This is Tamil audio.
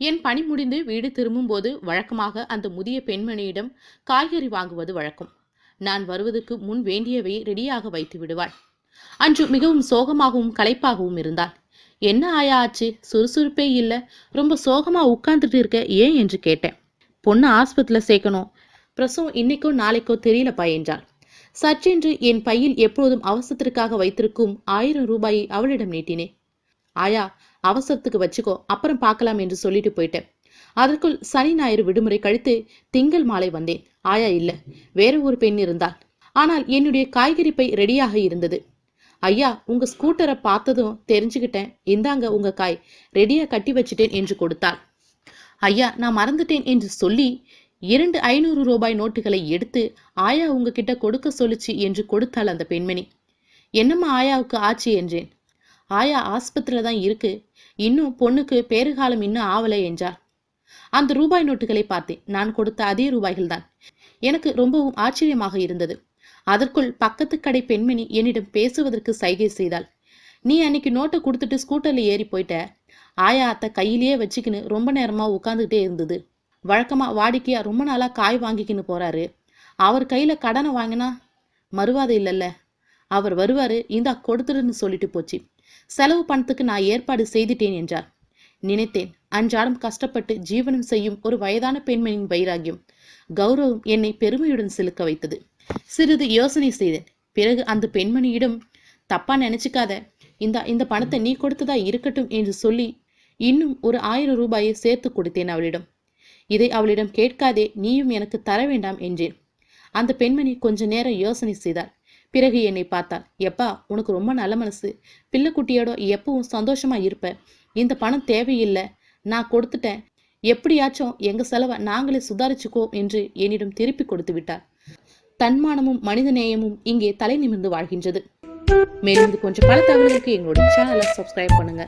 என் பணி முடிந்து வீடு திரும்பும்போது வழக்கமாக அந்த முதிய பெண்மணியிடம் காய்கறி வாங்குவது வழக்கம். நான் வருவதற்கு முன் வேண்டியவை ரெடியாக வைத்து விடுவாள். அன்று மிகவும் சோகமாகவும் களைப்பாகவும் இருந்தாள். என்ன ஆயா ஆச்சு? சுறுசுறுப்பே இல்லை. ரொம்ப சோகமா உட்கார்ந்துட்டு இருக்க. ஏன்? என்று கேட்டேன். பொண்ணு ஆஸ்பத்திரியில் சேர்க்கணும். பிரசவம் இன்னைக்கோ நாளைக்கோ தெரியலப்பா என்றாள். சற்றென்று என் பையில் எப்பொழுதும் அவசரத்திற்காக வைத்திருக்கும் ஆயிரம் ரூபாயை அவளிடம் நீட்டினேன். ஆயா அவசரத்துக்கு வச்சுக்கோ அப்புறம் பார்க்கலாம் என்று சொல்லிட்டு போயிட்டேன். அதற்குள் சனி ஞாயிறு விடுமுறை கழித்து திங்கள் மாலை வந்தேன். ஆயா இல்ல வேற ஒரு பெண் இருந்தாள். ஆனால் என்னுடைய காய்கறி பை ரெடியாக இருந்தது. ஐயா உங்க ஸ்கூட்டரை பார்த்ததும் தெரிஞ்சுக்கிட்டேன். இந்தாங்க உங்க காய் ரெடியா கட்டி வச்சிட்டேன் என்று கொடுத்தாள். ஐயா நான் மறந்துட்டேன் என்று சொல்லி இரண்டு ஐநூறு ரூபாய் நோட்டுகளை எடுத்து ஆயா உங்ககிட்ட கொடுக்க சொல்லுச்சு என்று கொடுத்தாள் அந்த பெண்மணி. என்னம்மா ஆயாவுக்கு ஆச்சு என்றேன். ஆயா ஆஸ்பத்திரியில தான் இருக்கு. இன்னும் பொண்ணுக்கு பேறுகாலம் இன்னும் ஆவலை என்றார். அந்த ரூபாய் நோட்டுகளை பார்த்தேன். நான் கொடுத்த அதே ரூபாய்கள் தான். எனக்கு ரொம்பவும் ஆச்சரியமாக இருந்தது. அதற்குள் பக்கத்து கடை பெண்மணி என்னிடம் பேசுவதற்கு சைகை செய்தாள். நீ அன்னைக்கு நோட்டை கொடுத்துட்டு ஸ்கூட்டர்ல ஏறி போயிட்ட. ஆயா அத்தை கையிலேயே வச்சுக்கின்னு ரொம்ப நேரமா உட்காந்துக்கிட்டே இருந்தது. வழக்கமா வாடிக்கையா ரொம்ப நாளா காய் வாங்கிக்கின்னு போறாரு. அவர் கையில கடனை வாங்கினா மறுவாதை இல்லைல்ல. அவர் வருவாரு இந்தா கொடுத்துருன்னு சொல்லிட்டு போச்சு. செலவு பணத்துக்கு நான் ஏற்பாடு செய்துட்டேன் என்றார். நினைத்தேன் அன்றாடம் கஷ்டப்பட்டு ஜீவனம் செய்யும் ஒரு வயதான பெண்மணியின் வைராகியம் கௌரவம் என்னை பெருமையுடன் சிலுக்க வைத்தது. சிறிது யோசனை செய்தேன். பிறகு அந்த பெண்மணியிடம் தப்பா நினைச்சுக்காத. இந்த இந்த பணத்தை நீ கொடுத்ததா இருக்கட்டும் என்று சொல்லி இன்னும் ஒரு ஆயிரம் ரூபாயை சேர்த்து கொடுத்தேன் அவளிடம். இதை அவளிடம் கேட்காதே. நீயும் எனக்கு தர வேண்டாம் என்றேன். அந்த பெண்மணி கொஞ்ச நேரம் யோசனை செய்தாள் பிறகு என்னை பார்த்தாள். எப்பா உனக்கு ரொம்ப நல்ல மனசு. பிள்ளைக்குட்டியோட எப்பவும் சந்தோஷமா இருப்ப. இந்த பணம் தேவையில்லை. நான் கொடுத்துட்டேன். எப்படியாச்சும் எங்க செலவை நாங்களே சுதாரிச்சுக்கோ என்று என்னிடம் திருப்பி கொடுத்து விட்டார் தன்மானமும் மனித நேயமும் இங்கே தலை நிமிர்ந்து வாழ்கின்றது. மேலும் இது கொஞ்சம் பல தகவல்களுக்கு எங்களுடைய சேனலை சப்ஸ்கிரைப் பண்ணுங்க.